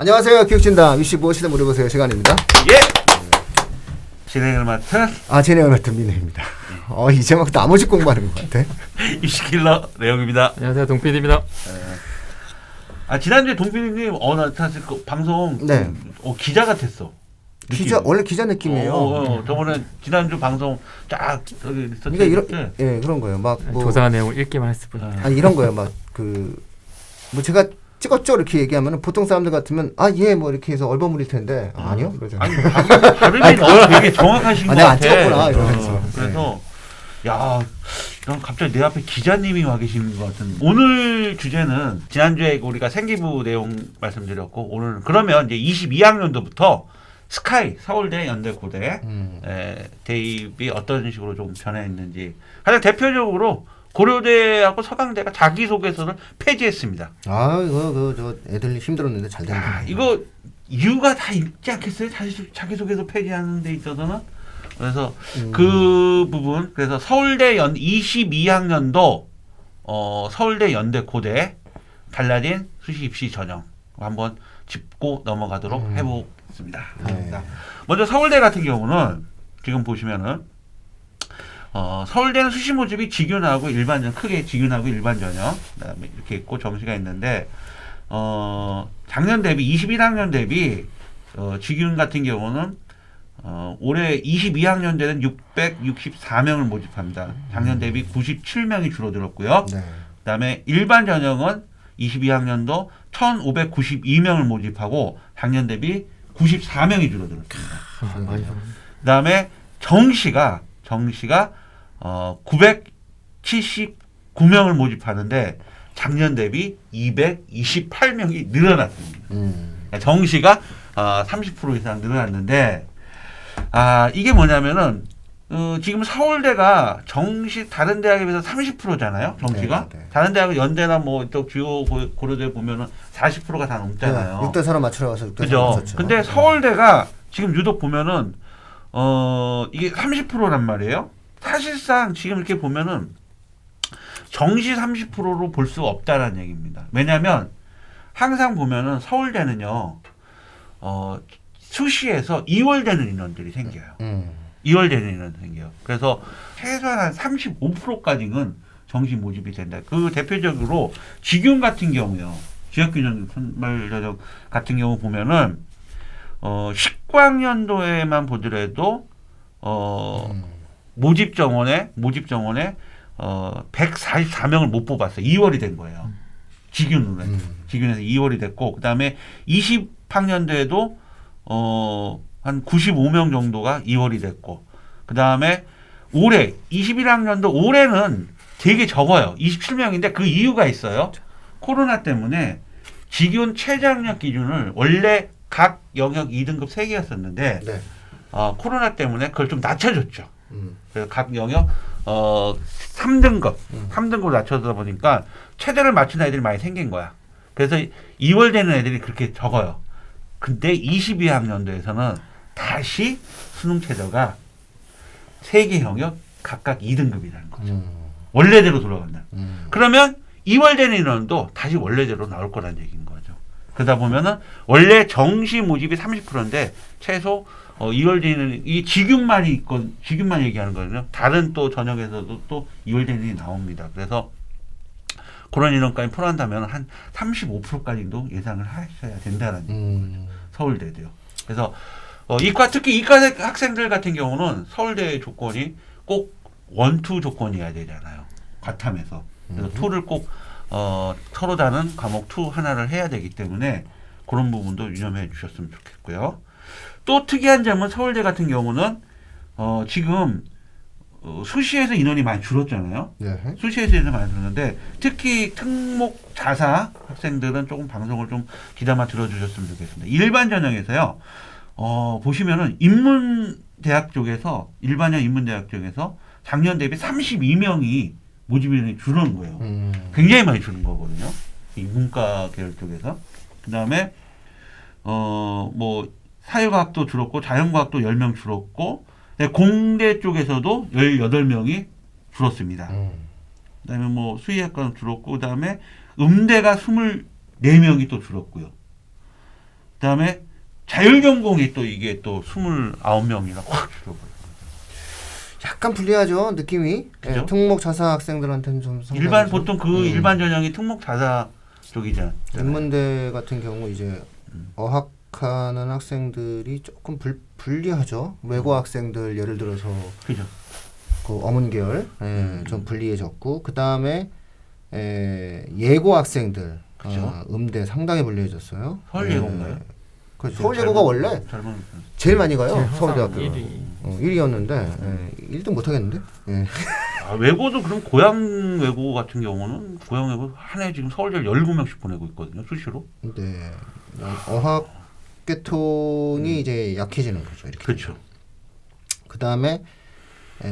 안녕하세요. 교육진단 위시 무엇이든 물어보세요 시간입니다. 예. 진행을 맡은 아 진행을 맡은 민혜입니다. 어 이제 막 나머지 공부하는 것 같아. 이시킬러 내용입니다. 안녕하세요 동PD입니다. 아 지난주에 동필님 어나 사실 그 방송 네. 어, 기자 같았어. 기자. 원래 기자 느낌이에요. 어, 어, 어, 저번에 지난주 방송 쫙 저기 있었을 그러니까 이런 때예 그런 거예요. 막 뭐 조사한 내용을 읽기만 했을 뿐. 아. 아니 이런 거예요. 막 그 뭐 제가 찍었죠 이렇게 얘기하면은 보통 사람들 같으면 아 예 뭐 이렇게 해서 얼버무릴 텐데 아, 아니요 그러잖아요. 아니 발- 발음이 너무 되게 정확하신 아, 것 내가 안 같아. 찍었구나, 이러면서. 어, 그래서 야, 난 갑자기 내 앞에 기자님이 와 계시는 것 같은. 오늘 주제는 지난주에 우리가 생기부 내용 말씀드렸고 오늘 그러면 이제 22학년도부터 스카이 서울대 연대 고대 음. 에, 대입이 어떤 식으로 좀 변해 있는지 가장 대표적으로 고려대하고 서강대가 자기소개서를 폐지했습니다. 아 이거 그저 애들 힘들었는데 잘 됐네. 아, 이거 이유가 다 있지 않겠어요? 자기, 자기소개서 폐지하는 데 있어서는 그래서 음. 그 부분 그래서 서울대 연 22학년도 어, 서울대 연대 고대 달라진 수시 입시 전형 한번 짚고 넘어가도록 음. 해보겠습니다. 네. 자, 먼저 서울대 같은 경우는 지금 보시면은 어, 서울대는 수시 모집이 직윤하고 일반전 크게 직윤하고 일반 전형 그다음에 이렇게 있고 정시가 있는데 어, 작년 대비 21학년 대비 어, 직윤 같은 경우는 어, 올해 22학년 대는 664명을 모집합니다. 작년 대비 97명이 줄어들었고요. 네. 그다음에 일반 전형은 22학년도 1,592명을 모집하고 작년 대비 94명이 줄어들었습니다. 아, 그다음에 정시가 정시가 어 979명을 모집하는데 작년 대비 228명이 늘어났습니다. 음. 그러니까 정시가 어, 30% 이상 늘어났는데 아 이게 뭐냐면은 어, 지금 서울대가 정시 다른 대학에 비해서 30%잖아요. 정시가 네, 네. 다른 대학 연대나 뭐또 주요 고- 고려대 보면은 40%가 다 넘잖아요. 6대 4로 맞추러 가서 6대 4 그죠. 맞췄죠. 근데 서울대가 지금 유독 보면은 어 이게 30%란 말이에요. 사실상 지금 이렇게 보면은 정시 30%로 볼 수 없다라는 얘기입니다. 왜냐하면 항상 보면은 서울대는요 어 수시에서 2월 되는 인원들이 생겨요. 음. 2월 되는 인원이 생겨요. 그래서 최소한 한 35%까지는 정시 모집이 된다. 그 대표적으로 직윤 같은 경우요. 지역균형 선발 전형 같은 경우 보면은 어 19학년도에만 보더라도 어 음. 모집 정원에 모집 정원에 어 144명을 못 뽑았어요. 2월이 된 거예요. 직윤으로 음. 직윤에서 2월이 됐고 그다음에 20학년도에도 어한 95명 정도가 2월이 됐고 그다음에 올해 21학년도 올해는 되게 적어요. 27명인데 그 이유가 있어요. 코로나 때문에 직윤 최저학력 기준을 원래 각 영역 2등급 3개였었는데 네. 어, 코로나 때문에 그걸 좀 낮춰줬죠. 음. 그래서 각 영역 어 3등급, 음. 3등급 낮춰다 보니까 최대를 맞춘 애들이 많이 생긴 거야. 그래서 2월 되는 애들이 그렇게 적어요. 근데 22 학년도에서는 다시 수능 최저가 세 개 영역 각각 2등급이라는 거죠. 음. 원래대로 돌아간다. 음. 그러면 2월 되는 인원도 다시 원래대로 나올 거라는 얘기인 거죠. 그러다 보면은 원래 정시 모집이 30%인데 최소 어 2월 되는 이 직윤만이 있건 직윤만 얘기하는 거거든요. 다른 또 전역에서도 또 2월 되는 이 나옵니다. 그래서 그런 인원까지 포함한다면 한 35%까지도 예상을 하셔야 된다는. 음. 서울대도요. 그래서 어, 이과 특히 이과 학생들 같은 경우는 서울대 조건이 꼭 원투 조건이어야 되잖아요. 과탐에서 그래서 음. 투를 꼭 어, 서로 다른 과목 투 하나를 해야 되기 때문에 그런 부분도 유념해 주셨으면 좋겠고요. 또 특이한 점은 서울대 같은 경우는 어, 지금 어, 수시에서 인원이 많이 줄었잖아요. 네. 수시에서 인원이 많이 줄었는데 특히 특목 자사 학생들은 조금 방송을 좀 귀담아 들어주셨으면 좋겠습니다. 일반 전형에서요. 어, 보시면은 인문대학 쪽에서 일반형 인문대학 쪽에서 작년 대비 32명이 모집 인원이 줄은 거예요. 음. 굉장히 많이 주는 거거든요. 이 문과 계열 쪽에서. 그 다음에, 어, 뭐, 사회과학도 줄었고, 자연과학도 10명 줄었고, 네, 공대 쪽에서도 18명이 줄었습니다. 음. 그 다음에 뭐, 수의학과는 줄었고, 그 다음에 음대가 24명이 또 줄었고요. 그다음에 자율전공이 또 이게 또 29명이나 확 줄어버려요. 약간 불리하죠 느낌이. 예, 특목 자사 학생들한테는 좀 상당히 일반 좀, 보통 그 음. 일반 전형이 특목 자사 쪽이잖아요. 인문대 같은 경우 이제 음. 어학 하는 학생들이 조금 불, 불리하죠. 외고 학생들 예를 들어서 그죠? 그 어문 계열 예, 음. 좀 불리해졌고 그 다음에 에, 예고 학생들 그죠. 어, 음대 상당히 불리해졌어요. 서울 예, 예고인가요? 그 서울 예고가 원래 잘못 제일 많이 가요. 제일 서울대학교. 일위. 어, 1위였는데 예, 1등 못 하겠는데. 예. 아, 외고도 그럼 고향 외고 같은 경우는 고향 외고 한 해 지금 서울대 19명씩 보내고 있거든요. 수시로. 네. 어학 계통이 이제 약해지는 거죠. 이렇게. 그렇죠. 그 다음에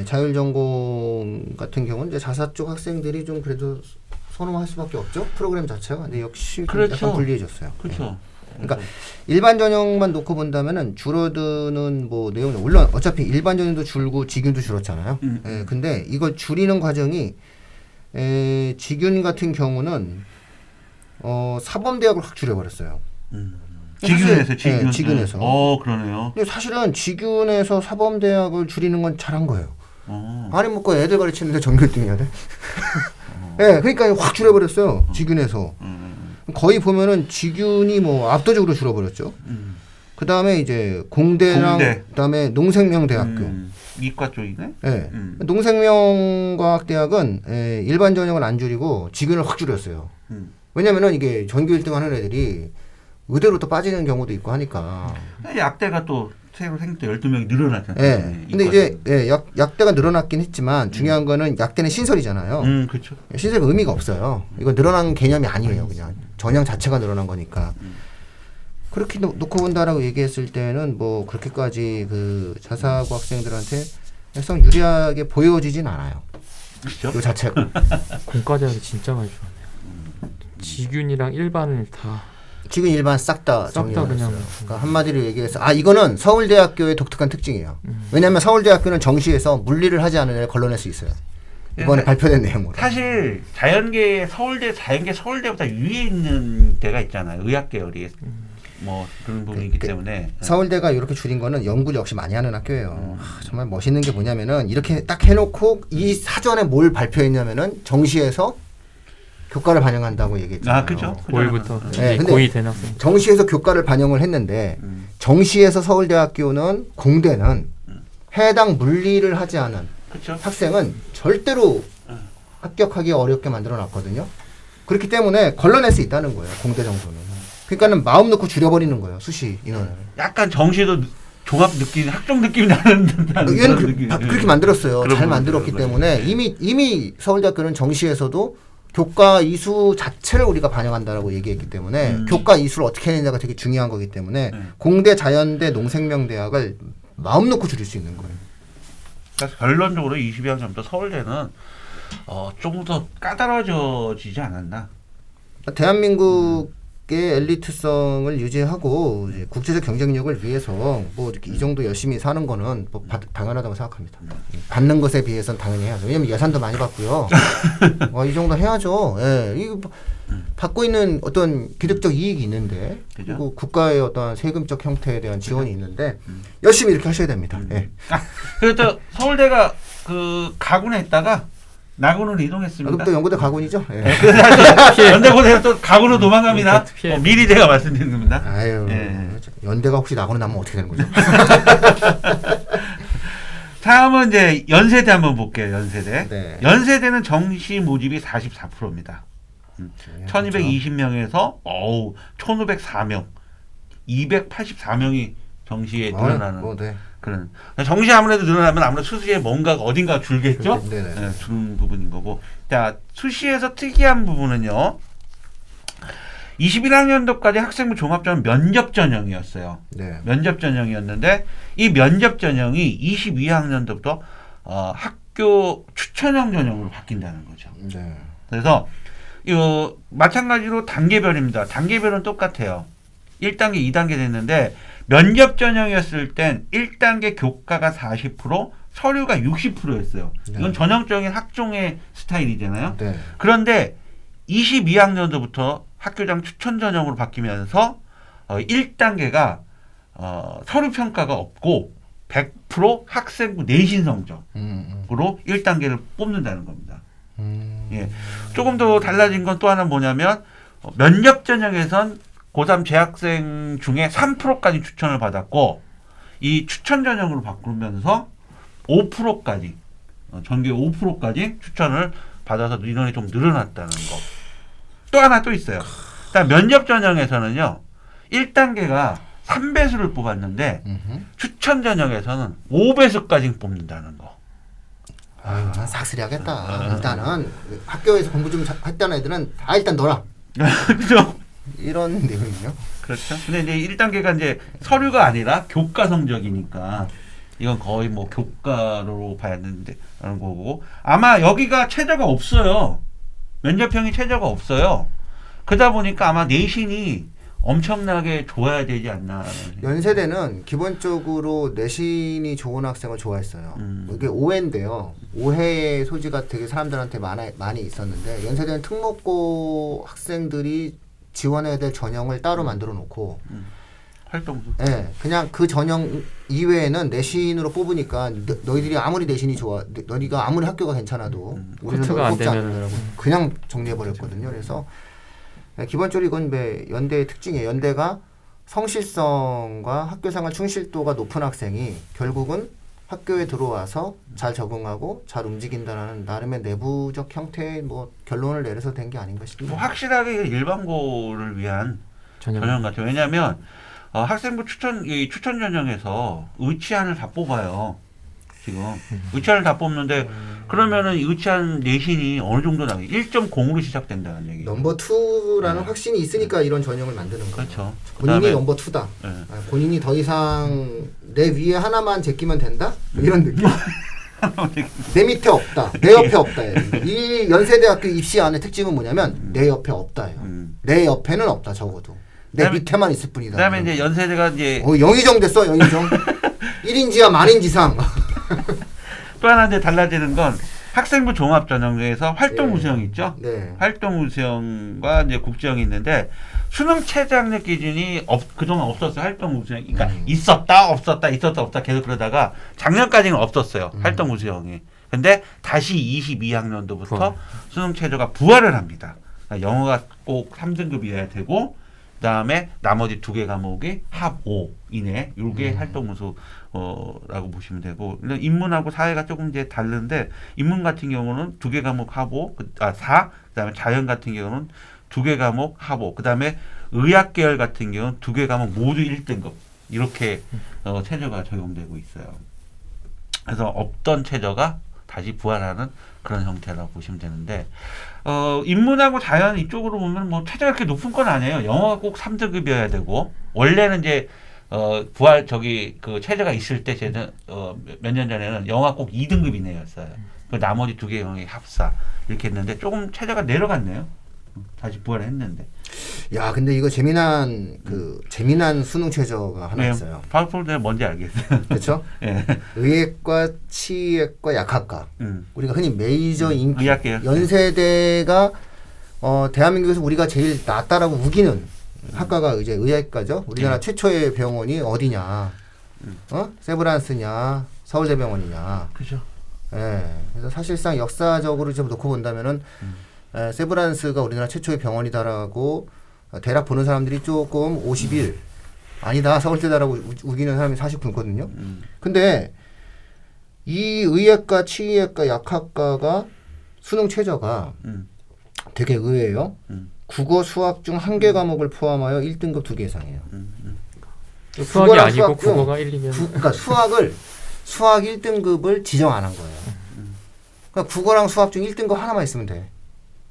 자율 전공 같은 경우는 이제 자사 쪽 학생들이 좀 그래도 선호할 수밖에 없죠. 프로그램 자체가. 근데 역시 좀 그렇죠. 약간 불리해졌어요. 예. 그렇죠. 그러니까 일반 전형만 놓고 본다면은 줄어드는 뭐 내용이 물론 어차피 일반 전형도 줄고 직윤도 줄었잖아요. 음, 예, 근데 이걸 줄이는 과정이 에, 직윤 같은 경우는 어, 사범대학을 확 줄여버렸어요. 음. 사실- 직윤에서 직윤. 네, 직윤에서. 어 그러네요. 근데 사실은 직윤에서 사범대학을 줄이는 건 잘한 거예요. 어. 아니 뭐그 애들 가르치는데 전교 1등 해야 돼? 예, 그러니까 확 줄여버렸어요. 직윤에서 음, 거의 보면은 직윤이 뭐 압도적으로 줄어버렸죠. 음. 그 다음에 이제 공대랑 공대. 그다음에 농생명대학교. 음, 이과 쪽이네. 예. 음. 농생명과학대학은 예, 일반 전형을 안 줄이고 직윤을 확 줄였어요. 음. 왜냐면은 이게 전교 1등 하는 애들이 의대로 또 빠지는 경우도 있고 하니까. 약대가 또 새로 생긴 때 12명이 늘어났잖아요. 예. 네, 근데 이제. 예, 약, 약대가 늘어났긴 했지만 중요한 거는 약대는 신설이잖아요. 음, 그렇죠. 신설 의미가 없어요. 이거 늘어난 개념이 아니에요. 그냥 전형 자체가 늘어난 거니까. 그렇게 놓, 놓고 본다라고 얘기했을 때는 뭐 그렇게까지 그 자사고 학생들한테 해성 유리하게 보여지진 않아요. 그렇죠. 이 자체가. 공과대학이 진짜 많이 좋았네요. 지균이랑 일반을 다 지금 일반 싹다 싹다 정리했어요. 그냥. 그러니까 한마디로 얘기해서 아 이거는 서울대학교의 독특한 특징이에요. 음. 왜냐하면 서울대학교는 정시에서 물리를 하지 않은 애를 걸러낼 수 있어요. 이번에 예, 발표된 내용으로. 사실 자연계 서울대 자연계 서울대보다 위에 있는 데가 있잖아요. 의학 계열이 뭐 그런 부분이기 그- 때문에 서울대가 이렇게 줄인 거는 연구를 역시 많이 하는 학교예요. 음. 하, 정말 멋있는 게 뭐냐면은 이렇게 딱 해놓고 이 사전에 뭘 발표했냐면은 정시에서 교과를 반영한다고 얘기했잖아요. 아 그죠. 고1부터 네, 근데- 고2 된 학생. 정시에서 교과를 반영을 했는데 음, 정시에서 서울대학교는 공대는 해당 물리를 하지 않은 그렇죠. 학생은 절대로 음. 합격하기 어렵게 만들어 놨거든요. 그렇기 때문에 걸러낼 수 있다는 거예요. 공대 정도는. 그러니까는 마음 놓고 줄여버리는 거예요. 수시 인원을. 약간 정시도 종합 느낌, 학종 느낌이 나는 듯한 얘는 그런 그, 느낌. 다 그렇게 만들었어요. 그런 잘 만들었기 그런 때문에. 이미 이미 서울대학교는 정시에서도 교과 이수 자체를 우리가 반영한다라고 얘기했기 때문에 음. 교과 이수를 어떻게 해내냐가 되게 중요한 거기 때문에 네. 공대, 자연대, 농생명대학을 마음 놓고 줄일 수 있는 거예요. 그래서 결론적으로 22학년부터 서울대는 어, 조금 더 까다로워지지 않았나. 대한민국 의 엘리트성을 유지하고 이제 국제적 경쟁력을 위해서 뭐 이렇게 이 정도 열심히 사는 거는 뭐 바- 당연하다고 생각합니다. 받는 것에 비해서는 당연히 해야죠. 왜냐면 예산도 많이 받고요. 어, 이 정도 해야죠. 예, 이거 뭐 받고 있는 어떤 기득적 이익이 있는데 그죠? 그리고 국가의 어떤 세금적 형태에 대한 지원이 있는데 열심히 이렇게 하셔야 됩니다. 예. 그래서 또 서울대가 그 가군에 있다가 아, 그럼 이동했습니다. 또 연고대 가군이죠. 예. 연대고대가 또 가군으로 도망갑니다. 네. 어, 미리 제가 말씀드린 겁니다. 아유, 예. 연대가 혹시 나고는 나면 어떻게 되는 거죠? 다음은 이제 연세대 한번 볼게요. 연세대. 네. 연세대는 정시 모집이 44%입니다. 네, 1220명에서 어우 1504명 284명이 정시에 아, 늘어나는 뭐, 네. 그런 정시 아무래도 늘어나면 아무래도 수시에 뭔가 어딘가 줄겠죠 그렇게, 네네. 네, 주는 부분인 거고 자 수시에서 특이한 부분은요 21학년도까지 학생부 종합전형 면접 전형이었어요 네. 면접 전형이었는데 이 면접 전형이 22학년도부터 어, 학교 추천형 전형으로 바뀐다는 거죠 네. 그래서 이 마찬가지로 단계별입니다. 단계별은 똑같아요. 1단계, 2단계 됐는데 면접 전형이었을 땐 1단계 교과가 40%, 서류가 60%였어요. 네. 이건 전형적인 학종의 스타일이잖아요. 네. 그런데 22학년도부터 학교장 추천 전형으로 바뀌면서 어, 1단계가 어, 서류 평가가 없고 100% 학생부 내신 성적으로 음, 1단계를 뽑는다는 겁니다. 음. 예. 조금 더 달라진 건 또 하나 뭐냐면 어, 면접 전형에선 고3 재학생 중에 3%까지 추천을 받았고 이 추천 전형으로 바꾸면서 5%까지 어, 전교 5%까지 추천을 받아서 인원이 좀 늘어났다는 거. 또 하나 또 있어요. 일단 면접 전형에서는요. 1단계가 3배수를 뽑았는데 음흠. 추천 전형에서는 5배수까지 뽑는다는 거. 아유, 난 싹쓸이 하겠다. 일단은 학교에서 공부 좀 자- 했다는 애들은 다 일단 놀아. 그죠? 이런 내용이요. 그렇죠. 근데 이제 1단계가 이제 서류가 아니라 교과 성적이니까 이건 거의 뭐 교과로 봐야 되는데 하는 거고 아마 여기가 최저가 없어요. 면접형이 최저가 없어요. 그러다 보니까 아마 내신이 엄청나게 좋아야 되지 않나. 연세대는 기본적으로 내신이 좋은 학생을 좋아했어요. 음. 이게 오해인데요. 오해의 소지가 되게 사람들한테 많아, 많이 있었는데 연세대는 특목고 학생들이 지원해야 될 전형을 따로 만들어 놓고 활동도. 예, 그냥 그 전형 이외에는 내신으로 뽑으니까 너, 너희들이 아무리 내신이 좋아, 너- 너희가 아무리 학교가 괜찮아도 음. 우리는 코트가 널안 뽑지 않는다라고 그냥 정리해 버렸거든요. 그래서 예, 기본적으로 이건 왜 연대의 특징이에요. 연대가 성실성과 학교생활 충실도가 높은 학생이 결국은 학교에 들어와서 잘 적응하고 잘 움직인다라는 나름의 내부적 형태의 뭐 결론을 내려서 된 게 아닌가 뭐 싶습니다. 확실하게 일반고를 위한 전형 전형 같아요. 왜냐하면 어, 학생부 추천 이 추천 전형에서 의치안을 다 뽑아요. 지금 의치안을 다 뽑는데 그러면은 이 의치안 내신이 어느 정도 나게 1.0으로 시작된다는 얘기. 넘버 투라는 네. 확신이 있으니까 이런 전형을 만드는 거예요. 그렇죠. 본인이 넘버 투다 예. 아, 본인이 더 이상 내 위에 하나만 제끼면 된다? 이런 느낌. 내 밑에 없다. 내 옆에 없다. 이 연세대학교 입시 안의 특징은 뭐냐면 내 옆에 없다예요. 음. 내 옆에는 없다 적어도. 내 그다음에- 밑에만 있을 뿐이다. 그다음에 이제 연세대가 이제 어, 영의정 됐어 영의정. 1인지하 만인지상. 또 하나 이제 달라지는 건 학생부 종합 전형에서 활동 네. 우수형 있죠. 네. 활동 우수형과 이제 국제형이 있는데 수능 최저 학력 기준이 없, 그동안 없었어요. 활동 우수형. 그러니까 음. 있었다, 없었다, 있었다, 없다 계속 그러다가 작년까지는 없었어요. 음. 활동 우수형이. 근데 다시 22학년도부터 부활. 수능 최저가 부활을 합니다. 그러니까 영어가 꼭 3등급이어야 되고 그다음에 나머지 두 개 과목이 합 5 이내 요게 음. 활동 우수 어라고 보시면 되고 인문하고 사회가 조금 이제 다른데 인문 같은 경우는 두 개 과목 합5 아 4, 그다음에 자연 같은 경우는 두 개 과목 합 5 그다음에 의학 계열 같은 경우는 두 개 과목 모두 1등급 이렇게 어, 최저가 적용되고 있어요. 그래서 없던 최저가 다시 부활하는 그런 형태라고 보시면 되는데 어, 인문하고 자연 이쪽으로 보면 뭐 최저가 그렇게 높은 건 아니에요. 영어가 꼭 3등급이어야 되고 원래는 이제 어, 부활 저기 그 최저가 있을 때 제는 어, 몇 년 전에는 영어가 꼭 2등급 이내였어요. 그 나머지 두 개 영역이 합사 이렇게 했는데 조금 최저가 내려갔네요. 다시 부활했는데. 야 근데 이거 재미난 그 재미난 수능 최저가 하나 네, 있어요. 파워폴드는 뭔지 알겠어요. 그렇죠? 예. 의학과 치의학과 약학과. 음. 우리가 흔히 메이저 인기 의학 계열. 연세대가 어, 대한민국에서 우리가 제일 낫다라고 우기는 학과가 이제 의학과죠. 우리나라 예. 최초의 병원이 어디냐? 음. 어? 세브란스냐? 서울대병원이냐? 그죠. 예. 그래서 사실상 역사적으로 좀 놓고 본다면은 음. 에, 세브란스가 우리나라 최초의 병원이다라고 어, 대략 보는 사람들이 조금 51 아니다 서울대다라고 우- 우기는 사람이 49거든요. 음. 근데 이 의학과, 치의학과, 약학과가 수능 최저가 음. 되게 의외예요. 음. 국어, 수학 중 한 개 과목을 포함하여 1등급 두 개 이상이에요. 음. 음. 수학이 국어랑 아니고 수학 중 국어가 1, 2면 구, 그러니까 수학을 수학 1등급을 지정 안 한 거예요. 그러니까 국어랑 수학 중 1등급 하나만 있으면 돼.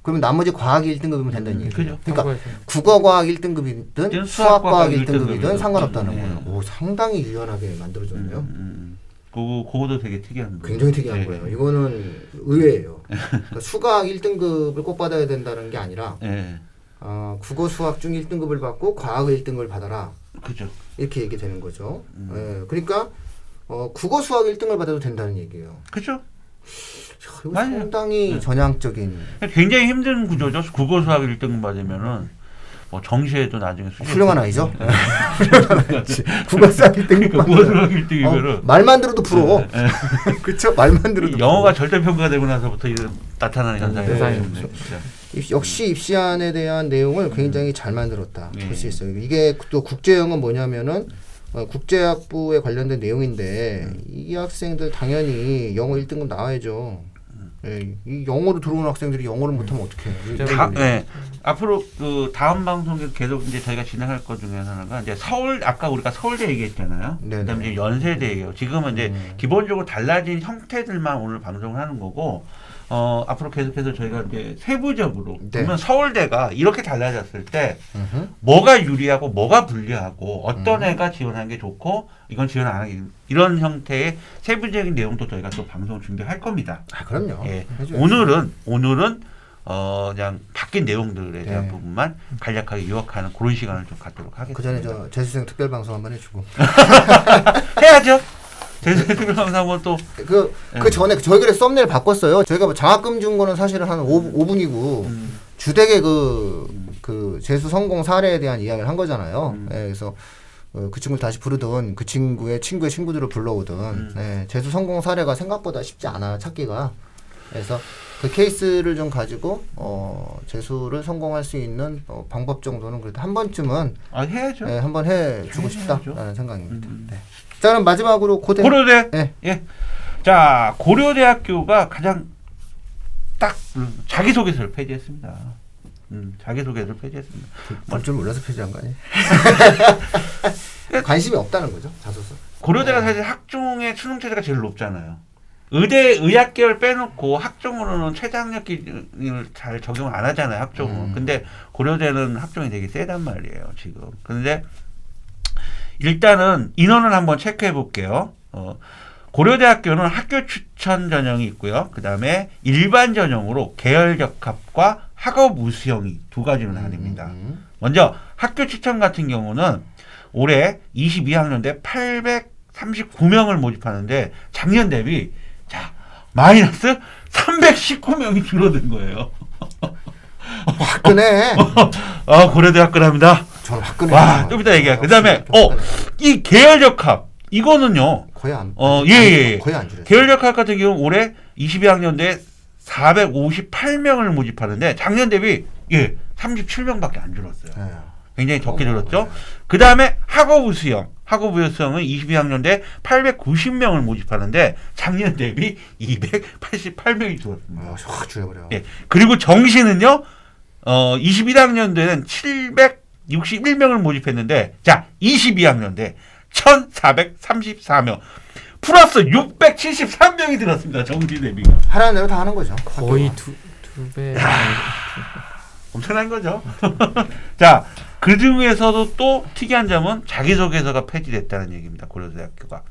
그러면 나머지 과학이 1등급이면 된다는 음, 얘기예요. 그죠. 그러니까 국어 과학 1등급이든 수학 과학 과학 1등급이든 1등급이든 상관없다는 네. 거예요. 오, 상당히 유연하게 음. 만들어졌네요. 음. 그거 그거도 되게 특이한 거. 굉장히 특이한 예. 거예요. 이거는 의외예요. 그러니까 수학 1등급을 꼭 받아야 된다는 게 아니라 예. 어, 국어 수학 중 1등급을 받고 과학 1등급을 받아라. 그죠. 이렇게 얘기 되는 거죠. 음. 예, 그러니까 어, 국어 수학 1등을 받아도 된다는 얘기예요. 그죠. 맞아요. 상당히 네. 전향적인 굉장히 힘든 구조죠. 국어 수학 1등 받으면은 뭐 정시에도 나중에 수시 훌륭한 아이죠. 훌륭한 아이지. 국어사 1등. 그러니까 무엇을 1등이면은 어, 말만 들어도 부러워. 예, 예. 그렇죠? 말만 들어도 영어가 절대 평가되고 나서부터 이런 나타나는 현상이 네, 네. 역시 입시안에 대한 내용을 굉장히 잘 만들었다 네. 볼수 있어요. 이게 또 국제영은 뭐냐면은 어, 국제학부에 관련된 내용인데 이 학생들 당연히 영어 1등급 나와야죠. 예, 이 영어로 들어오는 학생들이 영어를 못하면 어떡해? 다, 네. 앞으로 그 다음 방송에 계속 이제 저희가 진행할 것 중에 하나가 이제 서울 아까 우리가 서울대 얘기했잖아요. 네네. 그다음에 이제 연세대 얘기예요. 지금은 이제 음. 기본적으로 달라진 형태들만 오늘 방송을 하는 거고 어 앞으로 계속해서 저희가 이제 세부적으로 네. 그러면 서울대가 이렇게 달라졌을 때 음흠. 뭐가 유리하고 뭐가 불리하고 어떤 음. 애가 지원하는 게 좋고 이건 지원 안 하기 이런 형태의 세부적인 내용도 저희가 또 방송 준비할 겁니다. 아 그럼요. 예. 오늘은 오늘은 어 그냥 바뀐 내용들에 대한 네. 부분만 간략하게 요약하는 그런 시간을 좀 갖도록 하겠습니다. 그 전에 저 재수생 특별 방송 한번 해주고 해야죠. 대세특별 방송은 또그그 네. 전에 저희 그래 썸네일 바꿨어요. 저희가 뭐 장학금 준 거는 사실은 한 5, 5분이고 음, 주택의 그, 그 재수 성공 사례에 대한 이야기를 한 거잖아요. 음. 예, 그래서 어, 그 친구를 다시 부르든 그 친구의 친구의 친구들을 불러오든 음. 예, 재수 성공 사례가 생각보다 쉽지 않아 찾기가. 그래서 그 케이스를 좀 가지고 어, 재수를 성공할 수 있는 어, 방법 정도는 그래도 한 번쯤은 아 해야죠. 예, 한번 해 주고 해야죠. 싶다라는 생각입니다. 음. 네. 자 그럼 마지막으로 고대. 고려대. 예. 예. 자 고려대학교가 가장 딱 음, 자기소개서를 폐지했습니다. 음, 자기소개서를 폐지했습니다. 볼줄 몰라서 표지한 거 아니에요? 관심이 없다는 거죠 자소서. 고려대가 네. 사실 학종의 수능 체제가 제일 높잖아요. 의대 의학 계열 빼놓고 학종으로는 최저 학력 기준을 잘 적용 안 하잖아요. 학종은. 음. 근데 고려대는 학종이 되게 세단 말이에요. 지금. 근데 일단은 인원을 한번 체크해 볼게요. 어, 고려대학교는 학교 추천 전형이 있고요. 그 다음에 일반 전형으로 계열 적합과 학업 우수형이 두 가지로 나뉩니다. 음, 먼저 학교 추천 같은 경우는 올해 22학년 때 839명을 모집하는데 작년 대비 자 마이너스 319명이 줄어든 거예요. 화끈해. 아 고려대학교랍니다. 저는 화끈해. 와, 좀 이따 얘기해. 그다음에, 어. 이 계열적합 이거는요. 거의 안. 어, 예, 예, 예. 거의 안 줄였어요. 계열적합 같은 경우 올해 22학년 때 458명을 모집하는데 작년 대비 예 37명밖에 안 줄었어요. 예. 굉장히 적게 어, 줄었죠. 그 다음에 학업 우수형. 학업 우수형은 22학년 때 890명을 모집하는데 작년 대비 288명이 줄었습니다. 어, 확 줄여버려. 예. 그리고 정시는요, 어, 21학년도에는 761명을 모집했는데, 자, 22학년 때 1434명. 플러스 673명이 들었습니다. 정시 대비가. 하라는 대로 다 하는 거죠. 거의 학교가. 두, 두 배. 엄청난 거죠. 자, 그 중에서도 또 특이한 점은 자기소개서가 폐지됐다는 얘기입니다. 고려대학교가.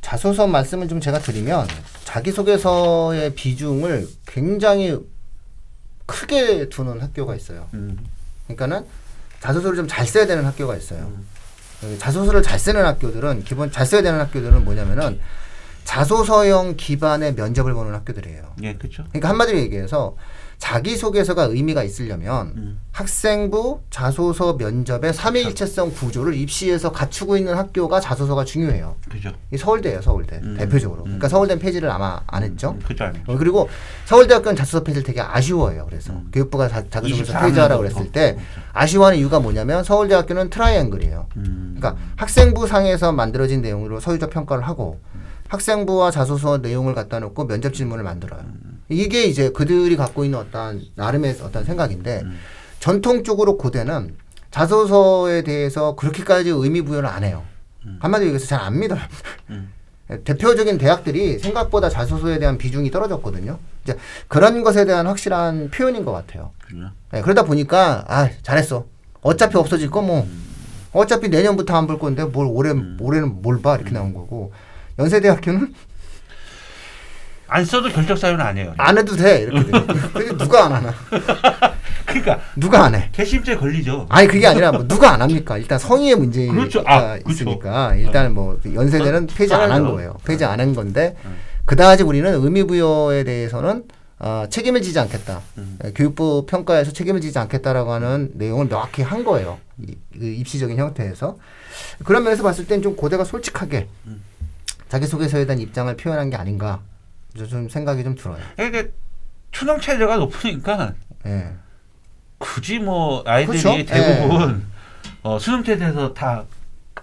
자소서 말씀을 좀 제가 드리면 자기소개서의 비중을 굉장히 크게 두는 학교가 있어요. 음, 그러니까는 자소서를 좀 잘 써야 되는 학교가 있어요. 자소서를 잘 쓰는 학교들은 기본 잘 써야 되는 학교들은 뭐냐면은 자소서형 기반의 면접을 보는 학교들이에요. 예, 그렇죠. 그러니까 한마디로 얘기해서 자기소개서가 의미가 있으려면 음. 학생부 자소서 면접의 삼위일체성 구조를 입시에서 갖추고 있는 학교가 자소서가 중요해요. 그죠. 이 서울대예요, 서울대 음. 대표적으로. 음. 그러니까 서울대는 폐지를 아마 안 했죠. 그죠. 어, 그리고 서울대학교는 자소서 폐지를 되게 아쉬워해요. 그래서 음. 교육부가 자, 자기소개서 24 폐지하라고. 그랬을 때 아쉬워하는 이유가 뭐냐면 서울대학교는 트라이앵글이에요. 음. 그러니까 학생부 상에서 만들어진 내용으로 서유적 평가를 하고 학생부와 자소서 내용을 갖다 놓고 면접 질문을 만들어요. 이게 이제 그들이 갖고 있는 어떤 나름의 어떤 생각인데 음. 전통적으로 고대는 자소서에 대해서 그렇게까지 의미 부여를 안 해요. 음. 한마디로 얘기해서 잘 안 믿어요. 음. 대표적인 대학들이 생각보다 자소서에 대한 비중이 떨어졌거든요. 이제 그런 것에 대한 확실한 표현인 것 같아요. 네, 그러다 보니까 아 잘했어. 어차피 없어질 거 뭐. 어차피 내년부터 안 볼 건데 뭘 올해 음. 올해는 뭘 봐 이렇게 나온 거고 연세대학교는 안 써도 결적 사유는 아니에요. 안 해도 돼 이렇게 돼. 근데 누가 안 하나? 그러니까 누가 안 해? 개심죄 걸리죠. 아니 그게 아니라 뭐 누가 안 합니까? 일단 성의의 문제가 그렇죠. 아, 그렇죠. 있으니까 일단 뭐 연세대는 폐지 안 한. 거예요. 폐지 안 한 건데 음. 그다지 우리는 의미 부여에 대해서는 어, 책임을 지지 않겠다. 음. 예, 교육부 평가에서 책임을 지지 않겠다라고 하는 내용을 명확히 한 거예요. 이, 그 입시적인 형태에서. 그런 면에서 봤을 땐좀 고대가 솔직하게 음. 자기소개서에 대한 입장을 표현한 게 아닌가. 저좀 생각이 좀 들어요. 이게 추능 체제가 높으니까 예. 굳이 뭐 아이들이 그렇죠. 대부분 어, 수능 체제에서 다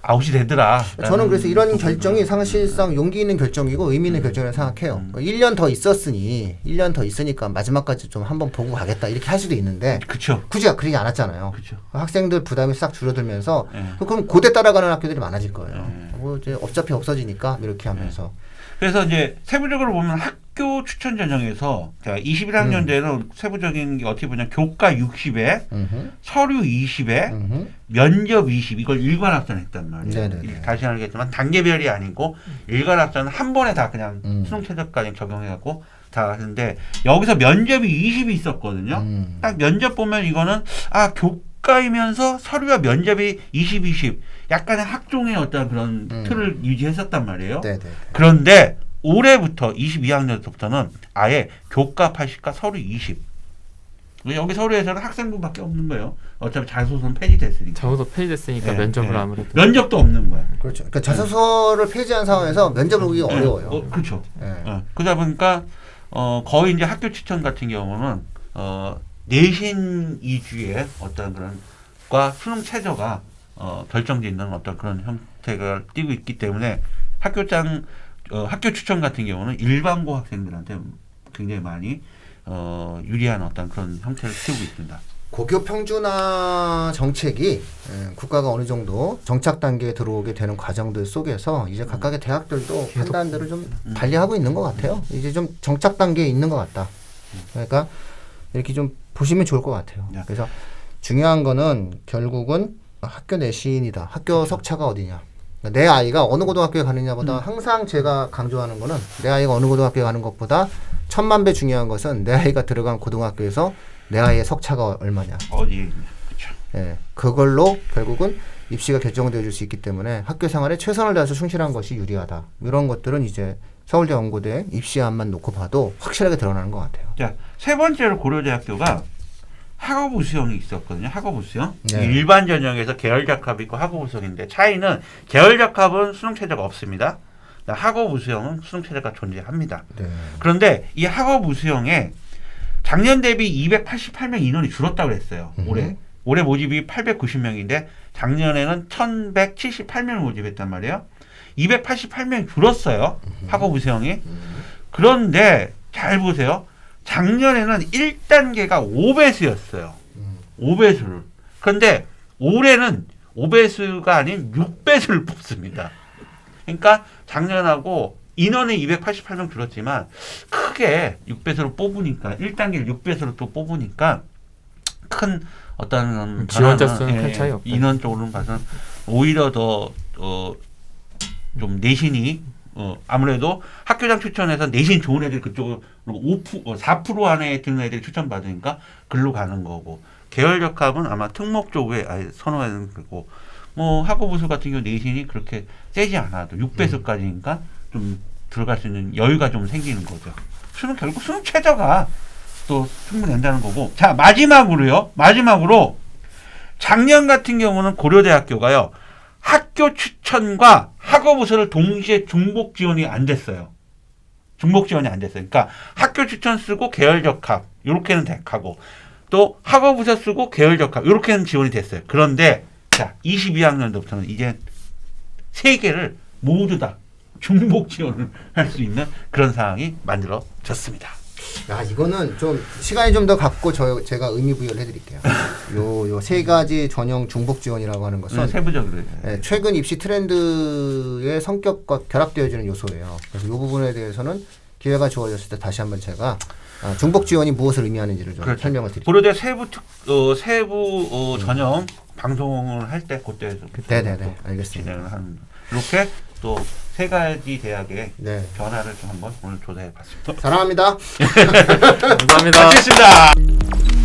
아웃이 되더라. 저는 그래서 이런 결정이 사실상 용기 있는 결정이고 의미 있는 결정이라고 생각해요. 음. 1년 더 있었으니 1년 더 있으니까 마지막까지 좀 한번 보고 가겠다 이렇게 할 수도 있는데 그쵸. 굳이 그러지 않았잖아요. 그쵸. 학생들 부담이 싹 줄어들면서 예. 그럼 고대 따라가는 학교들이 많아질 거예요. 네. 뭐 이제 어차피 없어지니까 이렇게 하면서 그래서 이제 세부적으로 보면 학교 추천 전형에서 자 21학년 음. 때는 세부적인 게 어떻게 보면 교과 60에 음흠, 서류 20에 음흠. 면접 20 이걸 일괄 합산 했단 말이에요. 네네네. 이렇게 다시 알겠지만 단계별이 아니고 일괄 합산은 한 번에 다 그냥 음. 수능 최저까지 적용해갖고 다 하는데 여기서 면접이 20이 있었거든요. 음. 딱 면접 보면 이거는 아 교 과이면서 서류와 면접이 20, 20 약간의 학종의 어떤 그런 음. 틀을 유지했었단 말이에요. 네네. 그런데 올해부터 22학년부터는 아예 교과 80과 서류 20. 여기 서류에서는 학생부밖에 없는 거예요. 어차피 자소서는 폐지됐으니까. 자소서 폐지됐으니까 예, 면접을 예. 아무래도 면접도 없는 거야. 그렇죠. 그러니까 자소서를 폐지한 상황에서 면접을 보기 어려워요. 어, 그렇죠. 예. 어, 그러다 보니까 어, 거의 이제 학교 추천 같은 경우는 어, 내신 이주의 어떤 그런 과 수능 최저가 어, 결정짓는 어떤 그런 형태가 띄고 있기 때문에 학교장 어, 학교 추천 같은 경우는 일반고 학생들한테 굉장히 많이 어, 유리한 어떤 그런 형태를 띄고 있습니다. 고교 평준화 정책이 예, 국가가 어느 정도 정착 단계에 들어오게 되는 과정들 속에서 이제 각각의 대학들도 판단들을 좀 음. 달리하고 있는 것 같아요. 이제 좀 정착 단계에 있는 것 같다. 그러니까 이렇게 좀 보시면 좋을 것 같아요. 야. 그래서 중요한 거는 결국은 학교 내신이다. 학교 석차가 어디냐. 그러니까 내 아이가 어느 고등학교에 가느냐보다 항상 제가 강조하는 거는 내 아이가 어느 고등학교에 가는 것보다 천만 배 중요한 것은 내 아이가 들어간 고등학교에서 내 아이의 석차가 얼마냐. 어디에 있냐. 그렇죠. 예, 그걸로 결국은 입시가 결정되어 줄 수 있기 때문에 학교 생활에 최선을 다해서 충실한 것이 유리하다. 이런 것들은 이제 서울대 연고대 입시안만 놓고 봐도 확실하게 드러나는 것 같아요. 자, 세 번째로 고려대학교가 학업 우수형이 있었거든요. 학업 우수형. 네. 일반 전형에서 계열 적합이 있고 학업 우수형인데 차이는 계열 적합은 수능 체제가 없습니다. 학업 우수형은 수능 체제가 존재합니다. 네. 그런데 이 학업 우수형에 작년 대비 288명 인원이 줄었다고 했어요. 음. 올해. 올해 모집이 890명인데 작년에는 1178명을 모집했단 말이에요. 288명이 줄었어요. 학업 우수형이. 그런데 잘 보세요. 작년에는 1단계가 5배수였어요. 음. 5배수를. 그런데 올해는 5배수가 아닌 6배수를 뽑습니다. 그러니까 작년하고 인원이 288명 줄었지만 크게 6배수로 뽑으니까 1단계를 6배수로 또 뽑으니까 큰 어떤 지원자 수는 큰 예, 차이 없다. 인원 쪽으로는 봐서는 오히려 더 어, 좀 내신이 어, 아무래도 학교장 추천해서 내신 좋은 애들 그쪽으로 5% 어, 4% 안에 드는 애들이 추천 받으니까 글로 가는 거고. 계열 적합은 아마 특목 쪽에 아예 선호하는 거고. 뭐 학업 우수 같은 경우 내신이 그렇게 세지 않아도 6배수까지니까 좀 들어갈 수 있는 여유가 좀 생기는 거죠. 수능 결국 수능 최저가 또 충분히 된다는 거고. 자 마지막으로요. 마지막으로 작년 같은 경우는 고려대학교가요 학교 추천과 학업 우수를 동시에 중복 지원이 안 됐어요. 중복 지원이 안 됐어요. 그러니까 학교 추천 쓰고 계열 적합 이렇게는 하고 또 학업 우수 쓰고 계열 적합 이렇게는 지원이 됐어요. 그런데 자 22학년도부터는 이제 세 개를 모두 다 중복 지원을 할 수 있는 그런 상황이 만들어졌습니다. 야 이거는 좀 시간이 좀 더 갖고 저 제가 의미 부여를 해드릴게요. 요 요 세 가지 전형 중복 지원이라고 하는 것은 네, 세부적으로 예, 최근 입시 트렌드의 성격과 결합되어지는 요소예요. 그래서 이 부분에 대해서는 기회가 주어졌을 때 다시 한번 제가 아, 중복 지원이 무엇을 의미하는지를 좀 그렇죠. 설명을 드릴게요. 고려대 세부 특 어, 세부 어, 전형 방송을 할 때 그때 좀 네네네 알겠습니다. 진행을 하는 이렇게 또 세 가지 대학의 네 변화를 좀 한번 오늘 조사해 봤습니다. 사랑합니다. 감사합니다. 마치겠습니다.